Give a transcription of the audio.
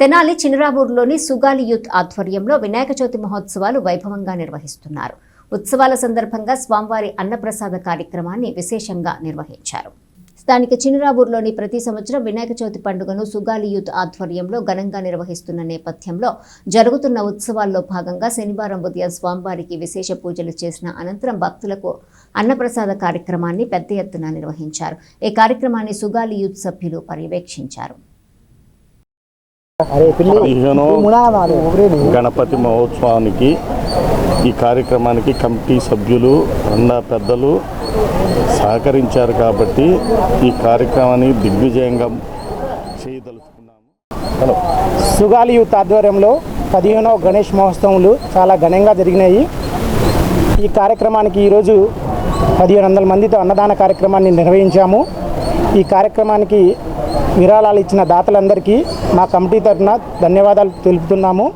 Tenali చినరావూరులోని Sugali youth ఆధ్వర్యంలో వినాయక చవితి మహోత్సవాలు వైభవంగా నిర్వహిస్తున్నారు. ఉత్సవాల సందర్భంగా స్వామివారి అన్నప్రసాద కార్యక్రమాన్ని విశేషంగా నిర్వహించారు. స్థానిక చినరావూరులోని ప్రతి సంవత్సరం వినాయక చవితి పండుగను సుగాలి యూత్ ఆధ్వర్యంలో ఘనంగా నిర్వహిస్తున్న నేపథ్యంలో జరుగుతున్న ఉత్సవాల్లో భాగంగా శనివారం ఉదయం స్వామివారికి విశేష పూజలు చేసిన అనంతరం భక్తులకు అన్నప్రసాద కార్యక్రమాన్ని పెద్ద ఎత్తున నిర్వహించారు. ఈ కార్యక్రమాన్ని సుగాలి యూత్ సభ్యులు పర్యవేక్షించారు. పదిహేనో గణపతి మహోత్సవానికి ఈ కార్యక్రమానికి కమిటీ సభ్యులు అన్న పెద్దలు సహకరించారు కాబట్టి ఈ కార్యక్రమాన్ని దిగ్విజయంగా చేయదలుచుకున్నాము. హలో. సుగాలి యూత్ ఆధ్వర్యంలో పదిహేనవ గణేష్ మహోత్సవములు చాలా ఘనంగా జరిగినాయి. ఈ కార్యక్రమానికి ఈరోజు పదిహేను వందల మందితో అన్నదాన కార్యక్రమాన్ని నిర్వహించాము. ఈ కార్యక్రమానికి విరాళాలు ఇచ్చిన దాతలందరికీ మా కమిటీ తరఫున ధన్యవాదాలు తెలుపుతున్నాము.